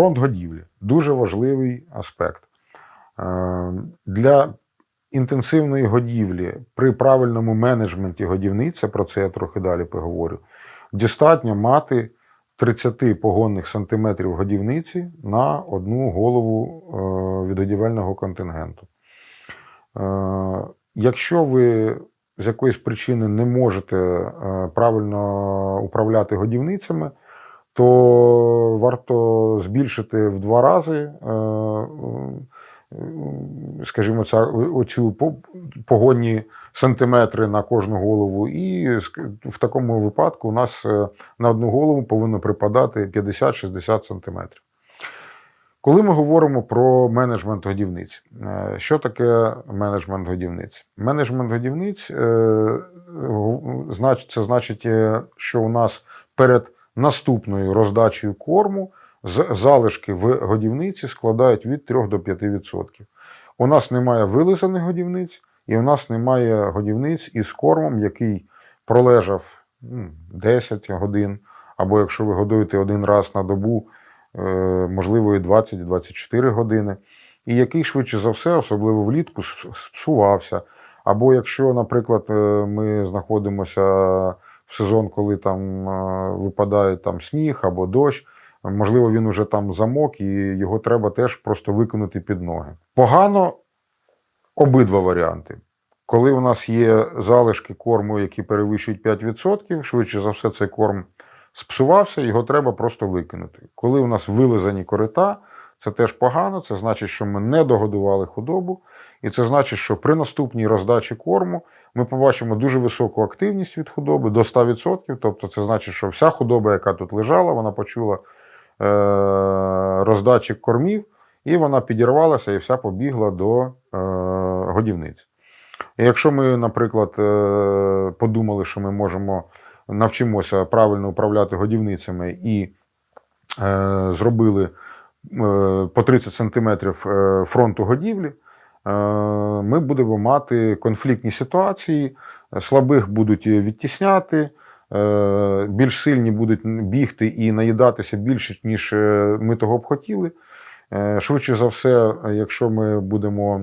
Фронт годівлі дуже важливий аспект. Е, Для інтенсивної годівлі при правильному менеджменті годівниці, про це я трохи далі поговорю, достатньо мати 30 погонних сантиметрів годівниці на одну голову е, відгодівельного контингенту. Е, Якщо ви з якоїсь причини не можете правильно управляти годівницями, то варто збільшити в два рази, е, е, скажімо, ця, оцю по- погонні сантиметри на кожну голову, і в такому випадку у нас е, на одну голову повинно припадати 50-60 сантиметрів. Коли ми говоримо про менеджмент годівниць, що таке менеджмент годівниць? Менеджмент годівниць це значить, що у нас перед наступною роздачею корму з- залишки в годівниці складають від 3 до 5%. У нас немає вилизаних годівниць, і у нас немає годівниць із кормом, який пролежав 10 годин, або якщо ви годуєте один раз на добу, е, можливо, і 20-24 години, і який швидше за все, особливо влітку, спсувався. Або якщо, наприклад, е, ми знаходимося в сезон, коли там е, випадає там сніг або дощ, можливо, він уже там замок, і його треба теж просто викинути під ноги. Погано обидва варіанти. Коли у нас є залишки корму, які перевищують 5%, швидше за все, цей корм спсувався, його треба просто викинути. Коли у нас вилизані корита, це теж погано, це значить, що ми не догодували худобу, і це значить, що при наступній роздачі корму ми побачимо дуже високу активність від худоби до 100%. Тобто, це значить, що вся худоба, яка тут лежала, вона почула е, роздачі кормів, і вона підірвалася і вся побігла до е, годівниць. І якщо ми, наприклад, е, подумали, що ми можемо навчимося правильно управляти годівницями і е, зробили е, по 30 сантиметрів е, фронту годівлі, ми будемо мати конфліктні ситуації, слабих будуть відтісняти, е, більш сильні будуть бігти і наїдатися більше, ніж е, ми того б хотіли. Е, Швидше за все, якщо ми будемо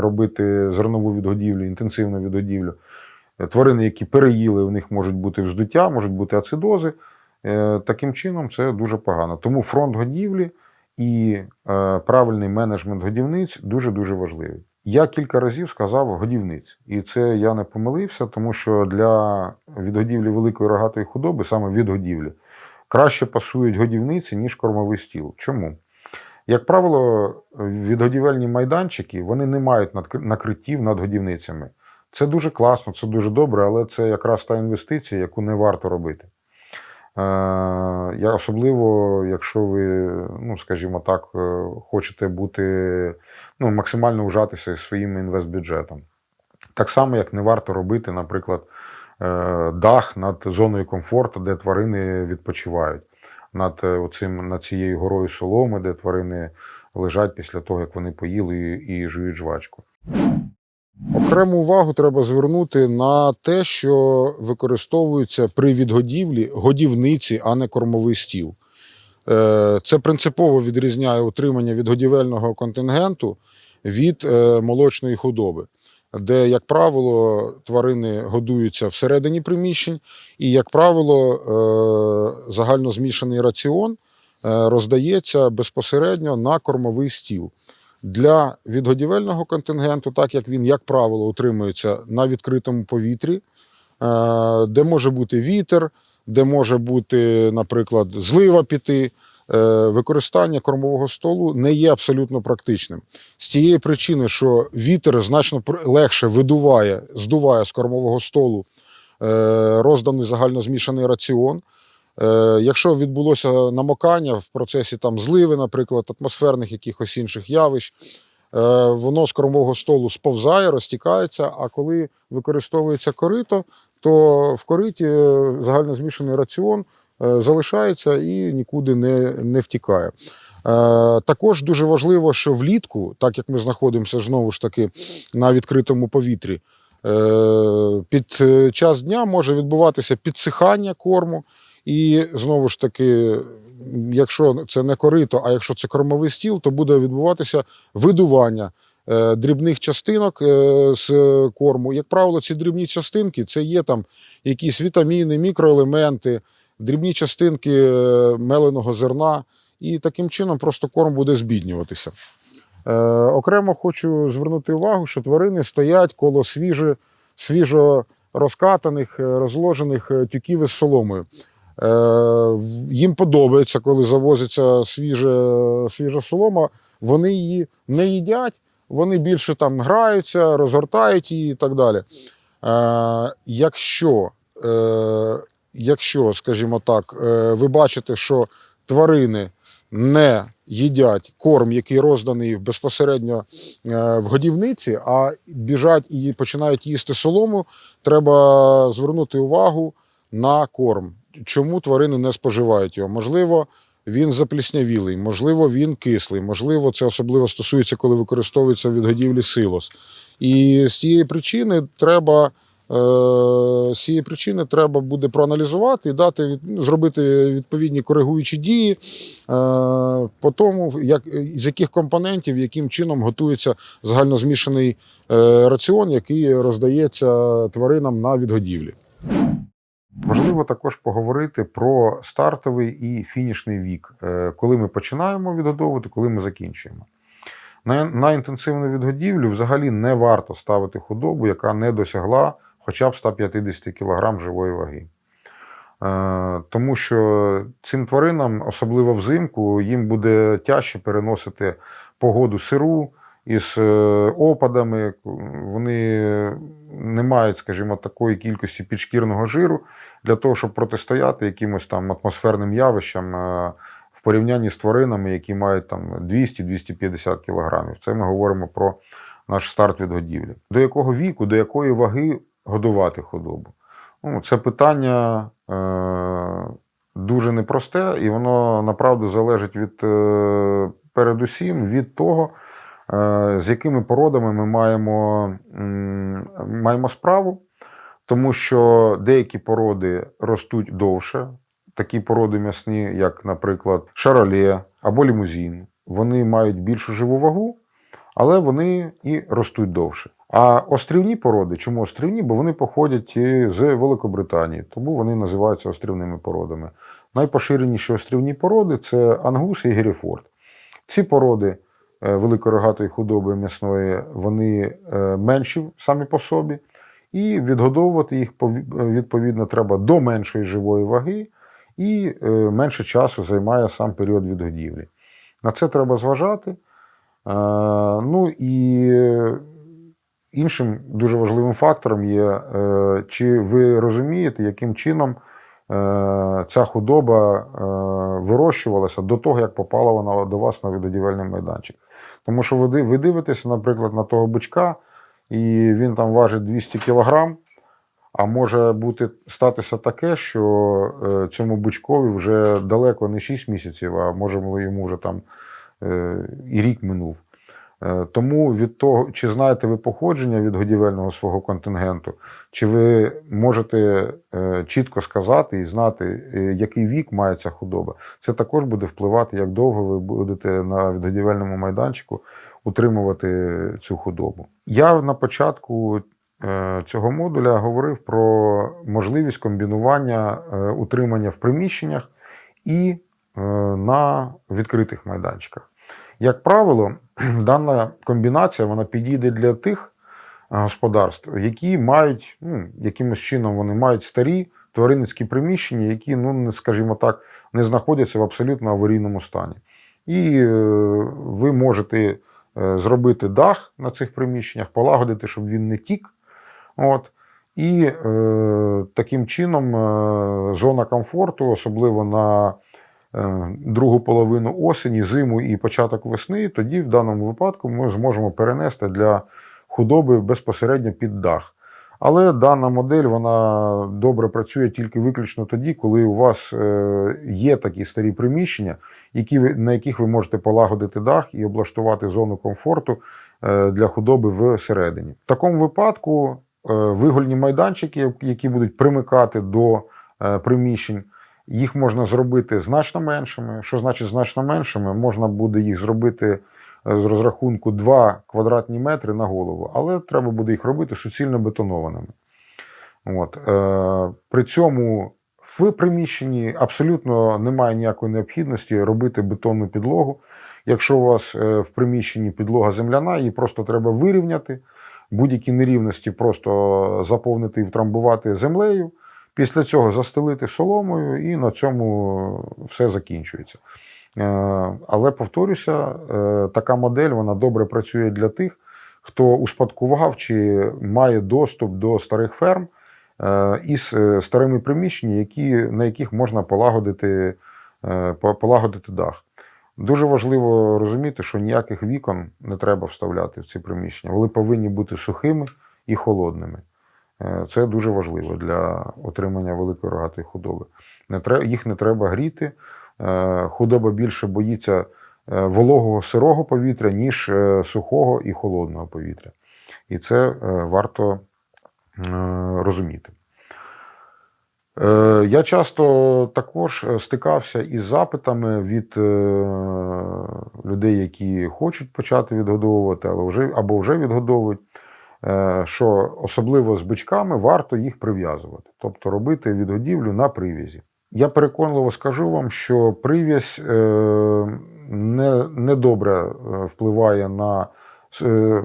робити зернову відгодівлю, інтенсивну відгодівлю, е, тварини, які переїли, у них можуть бути вздуття, можуть бути ацидози. Е, Таким чином, це дуже погано. Тому фронт годівлі і е, правильний менеджмент годівниць дуже-дуже важливий. Я кілька разів сказав годівниць, і це я не помилився, тому що для відгодівлі великої рогатої худоби, саме відгодівлі, краще пасують годівниці, ніж кормовий стіл. Чому? Як правило, відгодівельні майданчики вони не мають накриттів над годівницями. Це дуже класно, це дуже добре, але це якраз та інвестиція, яку не варто робити. Е, я особливо, якщо ви, ну скажімо так, е, хочете бути ну, максимально вжатися зі своїм інвестбюджетом. Так само, як не варто робити, наприклад, е, дах над зоною комфорту, де тварини відпочивають, над, оцим, над цією горою соломи, де тварини лежать після того, як вони поїли і жують жвачку. Окрему увагу треба звернути на те, що використовується при відгодівлі годівниці, а не кормовий стіл. Е, Це принципово відрізняє утримання відгодівельного контингенту від е, молочної худоби, де, як правило, тварини годуються всередині приміщень, і, як правило, е, загальнозмішаний раціон е, роздається безпосередньо на кормовий стіл. Для відгодівельного контингенту, так як він, як правило, утримується на відкритому повітрі, е, де може бути вітер, де може бути, наприклад, злива піти, е, використання кормового столу не є абсолютно практичним. З тієї причини, що вітер значно легше видуває, здуває з кормового столу е, розданий загальнозмішаний раціон. Е, Якщо відбулося намокання в процесі там зливи, наприклад, атмосферних якихось інших явищ, е, воно з кормового столу сповзає, розтікається. А коли використовується корито, то в кориті е, загальнозмішаний раціон залишається і нікуди не, не втікає. Також дуже важливо, що влітку, так як ми знаходимося знову ж таки на відкритому повітрі, під час дня може відбуватися підсихання корму, і знову ж таки якщо це не корито, а якщо це кормовий стіл, то буде відбуватися видування е, дрібних частинок е, з корму. Як правило, ці дрібні частинки це є там якісь вітаміни, мікроелементи, дрібні частинки е, меленого зерна, і таким чином просто корм буде збіднюватися. Е, окремо хочу звернути увагу, що тварини стоять коло свіже, свіжо розкатаних, розложених тюків із соломою. Е, їм подобається, коли завозиться свіже, свіжа солома, вони її не їдять, вони більше там граються, розгортають її і так далі. Е, якщо, е, якщо, скажімо так, ви бачите, що тварини не їдять корм, який розданий безпосередньо в годівниці, а біжать і починають їсти солому, треба звернути увагу на корм. Чому тварини не споживають його? Можливо, він запліснявілий, можливо, він кислий, можливо, це особливо стосується, коли використовується від годівлі силос. І з цієї причини треба. е, З цієї причини треба буде проаналізувати і дати ну, зробити відповідні коригуючі дії е, по тому, як, з яких компонентів, яким чином готується загальнозмішаний е, раціон, який роздається тваринам на відгодівлі. Важливо також поговорити про стартовий і фінішний вік, е, коли ми починаємо відгодовувати, коли ми закінчуємо. На, на інтенсивну відгодівлю взагалі не варто ставити худобу, яка не досягла хоча б 150 кг живої ваги. Е, Тому що цим тваринам, особливо взимку, їм буде тяжче переносити погоду сиру із е, опадами. Вони не мають, скажімо, такої кількості підшкірного жиру для того, щоб протистояти якимось там атмосферним явищам е, в порівнянні з тваринами, які мають там 200-250 кг. Це ми говоримо про наш старт від годівлі. До якого віку, до якої ваги годувати худобу? Ну, це питання е, дуже непросте, і воно направду залежить від е, передусім від того, е, з якими породами ми маємо, маємо справу, тому що деякі породи ростуть довше, такі породи м'ясні, як, наприклад, шароле або лімузін. Вони мають більшу живу вагу, але вони і ростуть довше. А острівні породи, чому острівні? Бо вони походять з Великобританії, тому вони називаються острівними породами. Найпоширеніші острівні породи це ангус і геріфорд. Ці породи е, великорогатої худоби м'ясної, вони е, менші самі по собі, і відгодовувати їх відповідно треба до меншої живої ваги, і е, менше часу займає сам період відгодівлі. На це треба зважати. Е, Ну і іншим дуже важливим фактором є, е, чи ви розумієте, яким чином ця худоба вирощувалася до того, як попала вона до вас на відгодівельний майданчик. Тому що ви дивитеся, наприклад, на того бичка, і він там важить 200 кілограм, а може бути статися таке, що е, цьому бичкові вже далеко не 6 місяців, а може йому вже там е, і рік минув. Е, Тому від того, чи знаєте ви походження від годівельного свого контингенту, чи ви можете чітко сказати і знати, який вік має ця худоба, це також буде впливати, як довго ви будете на відгодівельному майданчику утримувати цю худобу. Я на початку е, цього модуля говорив про можливість комбінування е, утримання в приміщеннях і е, на відкритих майданчиках. Як правило, дана комбінація вона підійде для тих господарств, які мають, ну, якимось чином вони мають старі тваринницькі приміщення, які, ну, не- скажімо так, не знаходяться в абсолютно аварійному стані. І ви можете зробити дах на цих приміщеннях, полагодити, щоб він не тік. От. І е, таким чином е, зона комфорту, особливо на е, другу половину осені, зиму і початок весни, тоді в даному випадку ми зможемо перенести для худоби безпосередньо під дах. Але дана модель вона добре працює тільки виключно тоді, коли у вас е, є такі старі приміщення, які на яких ви можете полагодити дах і облаштувати зону комфорту е, для худоби всередині. В такому випадку е, вигульні майданчики, які будуть примикати до приміщень, Їх можна зробити значно меншими. Що значить значно меншими? Можна буде їх зробити з розрахунку 2 квадратні метри на голову, але треба буде їх робити суцільно бетонованими. От. Е, при цьому в приміщенні абсолютно немає ніякої необхідності робити бетонну підлогу. Якщо у вас е, в приміщенні підлога земляна, її просто треба вирівняти, будь-які нерівності просто заповнити і втрамбувати землею. Після цього застелити соломою, і на цьому все закінчується. Е, Але повторюся, е, така модель вона добре працює для тих, хто успадкував чи має доступ до старих ферм е, із старими приміщеннями, на яких можна полагодити, полагодити дах. Дуже важливо розуміти, що ніяких вікон не треба вставляти в ці приміщення. Вони повинні бути сухими і холодними. Це дуже важливо для отримання великої рогатої худоби. Їх не треба гріти. Е, Худоба більше боїться е, вологого сирого повітря, ніж е, сухого і холодного повітря. І це варто розуміти. Я часто також стикався із запитами від людей, які хочуть почати відгодовувати, але вже або вже відгодовують, що особливо з бичками варто їх прив'язувати, тобто робити відгодівлю на прив'язі. Я переконливо скажу вам, що прив'язь е, не, не добре е, впливає на, е,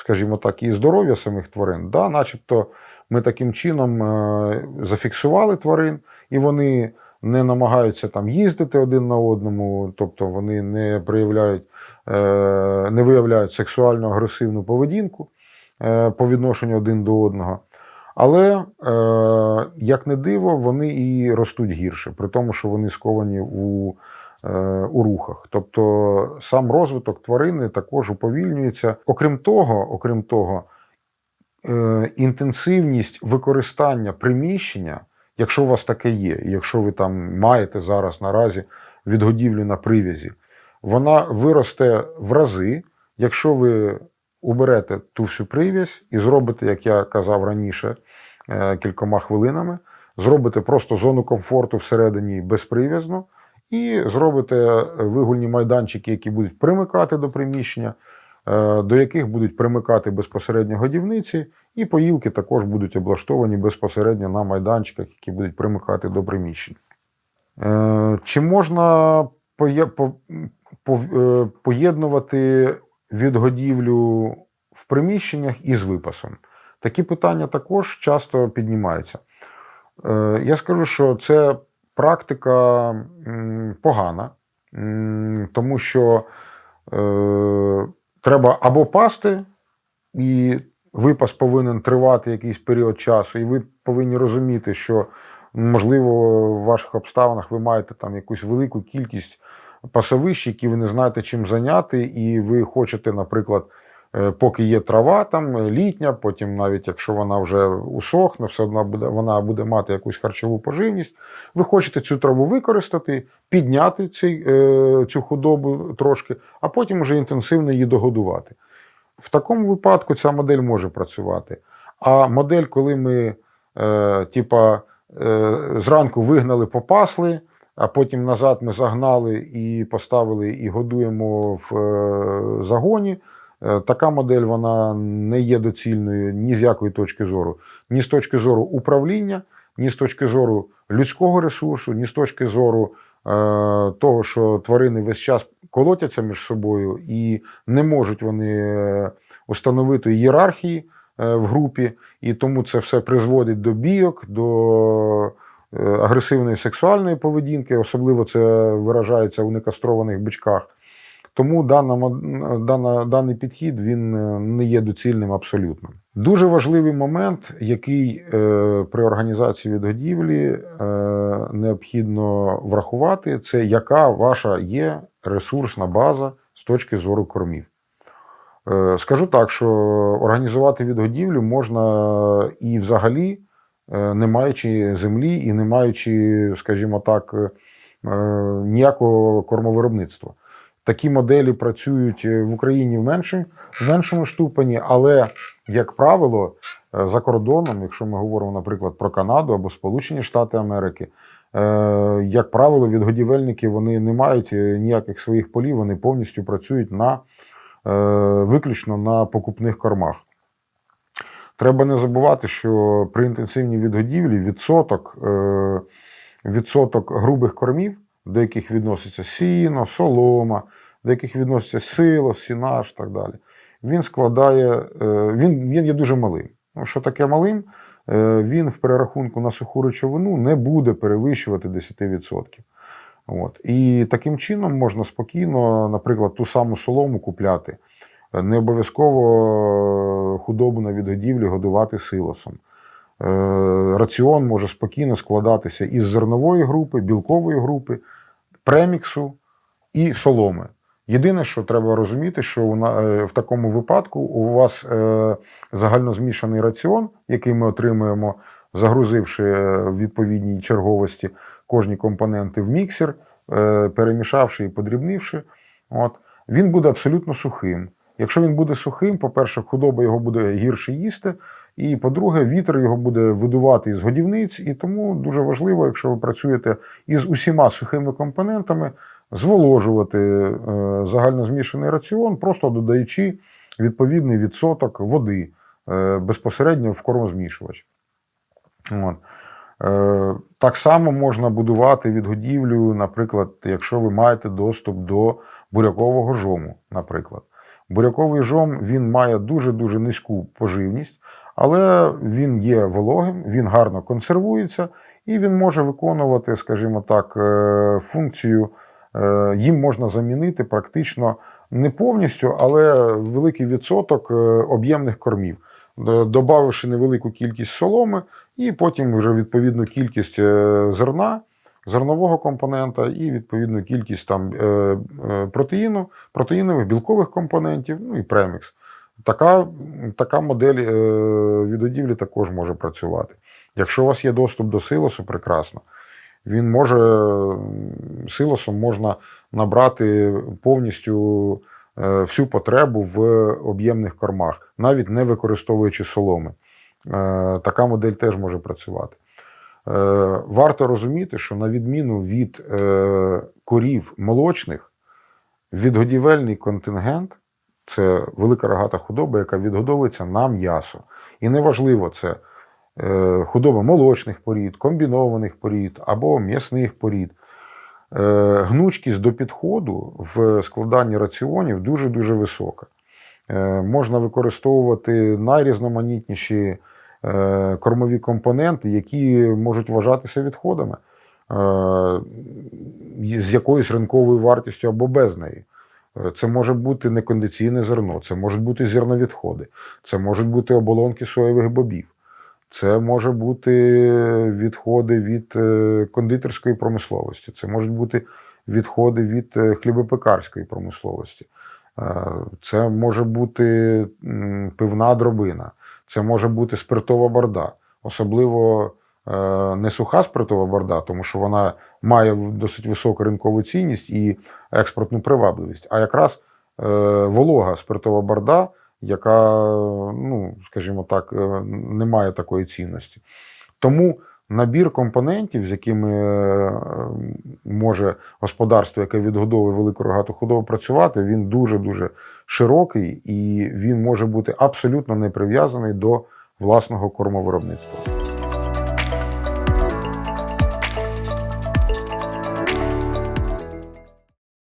скажімо так, і здоров'я самих тварин. Да, начебто ми таким чином зафіксували тварин, і вони не намагаються там їздити один на одному, тобто вони не проявляють, не виявляють сексуально агресивну поведінку по відношенню один до одного. Але, е, як не диво, вони і ростуть гірше, при тому, що вони сковані у, е, у рухах. Тобто сам розвиток тварини також уповільнюється. Окрім того, окрім того, е, інтенсивність використання приміщення, якщо у вас таке є, якщо ви там маєте зараз наразі відгодівлю на прив'язі, вона виросте в рази, якщо ви уберете ту всю прив'язь і зробите, як я казав раніше, е, кількома хвилинами, зробите просто зону комфорту всередині безприв'язно, і зробите вигульні майданчики, які будуть примикати до приміщення, е, до яких будуть примикати безпосередньо годівниці, і поїлки також будуть облаштовані безпосередньо на майданчиках, які будуть примикати до приміщень. Е, Чи можна поє- по- по- е, поєднувати відгодівлю в приміщеннях із випасом? Такі питання також часто піднімаються. Е, Я скажу, що це практика погана, тому що е, треба або пасти, і випас повинен тривати якийсь період часу, і ви повинні розуміти, що можливо в ваших обставинах ви маєте там якусь велику кількість пасовищ, які ви не знаєте чим зайняти, і ви хочете, наприклад, е, поки є трава там е, літня, потім навіть якщо вона вже усохне, все одно буде вона буде мати якусь харчову поживність. Ви хочете цю траву використати, підняти цей, е, цю худобу трошки, а потім вже інтенсивно її догодувати. В такому випадку ця модель може працювати. А модель, коли ми е, типа, е, зранку вигнали, попасли, а потім назад ми загнали і поставили і годуємо в е, загоні. Е, Така модель вона не є доцільною ні з якої точки зору, ні з точки зору управління, ні з точки зору людського ресурсу, ні з точки зору е, того, що тварини весь час колотяться між собою і не можуть вони е, установити ієрархії в групі, і тому це все призводить до бійок, до агресивної сексуальної поведінки, особливо це виражається у некастрованих бичках. Тому дана, дана, даний підхід він е, не є доцільним абсолютно. Дуже важливий момент, який е, при організації відгодівлі е, необхідно врахувати, це яка ваша є ресурсна база з точки зору кормів. Е, Скажу так, що організувати відгодівлю можна і взагалі, е, не маючи землі і не маючи, скажімо так, е, ніякого кормовиробництва. Такі моделі працюють е, в Україні в меншому, в меншому ступені, але, як правило, е, за кордоном, якщо ми говоримо, наприклад, про Канаду або Сполучені Штати Америки, Е, Як правило, відгодівельники вони не мають е, ніяких своїх полів, вони повністю працюють на, е, виключно на покупних кормах. Треба не забувати, що при інтенсивній відгодівлі відсоток, е, відсоток грубих кормів, до яких відноситься сіно, солома, до яких відноситься сило, сінаж і так далі, він складає, е, він, він є дуже малим. Ну, що таке малим? Е, Він в перерахунку на суху речовину не буде перевищувати 10%. От. І таким чином можна спокійно, наприклад, ту саму солому купляти. Не обов'язково худобу на відгодівлі годувати силосом. Е, Раціон може спокійно складатися із зернової групи, білкової групи, преміксу і соломи. Єдине, що треба розуміти, що е, в такому випадку у вас е, загальнозмішаний раціон, який ми отримуємо, загрузивши е, в відповідній черговості кожні компоненти в міксер, е, перемішавши і подрібнивши, от, він буде абсолютно сухим. Якщо він буде сухим, по-перше, худоба його буде гірше їсти, і по-друге, вітер його буде видувати із годівниць, і тому дуже важливо, якщо ви працюєте із усіма сухими компонентами, зволожувати е, загальнозмішаний раціон, просто додаючи відповідний відсоток води е, безпосередньо в кормозмішувач. От. Е, Так само можна будувати відгодівлю, наприклад, якщо ви маєте доступ до бурякового жому, наприклад. Буряковий жом він має дуже-дуже низьку поживність, але він є вологим, він гарно консервується і він може виконувати, скажімо так, е, функцію. е, Їм можна замінити практично не повністю, але великий відсоток е, об'ємних кормів, добавивши невелику кількість соломи, і потім вже відповідну кількість зерна, зернового компонента і відповідну кількість там е, е, протеїну, протеїнових білкових компонентів, ну і премікс. Така, така модель е, відгодівлі також може працювати. Якщо у вас є доступ до силосу, прекрасно. Він може силосом можна набрати повністю всю потребу в об'ємних кормах, навіть не використовуючи соломи. Така модель теж може працювати. Е, Варто розуміти, що на відміну від е, корів молочних, відгодівельний контингент це велика рогата худоба, яка відгодовується на м'ясо. І неважливо, це е, худоба молочних порід, комбінованих порід або м'ясних порід. Гнучкість до підходу в складанні раціонів дуже-дуже висока. Можна використовувати найрізноманітніші кормові компоненти, які можуть вважатися відходами е, з якоюсь ринковою вартістю або без неї. Е, Це може бути некондиційне зерно, це можуть бути зерновідходи, це можуть бути оболонки соєвих бобів, це може бути відходи від е, кондитерської промисловості, це можуть бути відходи від е, хлібопекарської промисловості. Е, Це може бути пивна дробина, це може бути спиртова борда, особливо е, не суха спиртова борда, тому що вона має досить високу ринкову цінність і експортну привабливість, а якраз е, волога спиртова борда, яка, ну, скажімо так, е, не має такої цінності. Тому набір компонентів, з якими е, може господарство, яке відгодовує велику рогату худобу, працювати, він дуже-дуже широкий і він може бути абсолютно не прив'язаний до власного кормовиробництва.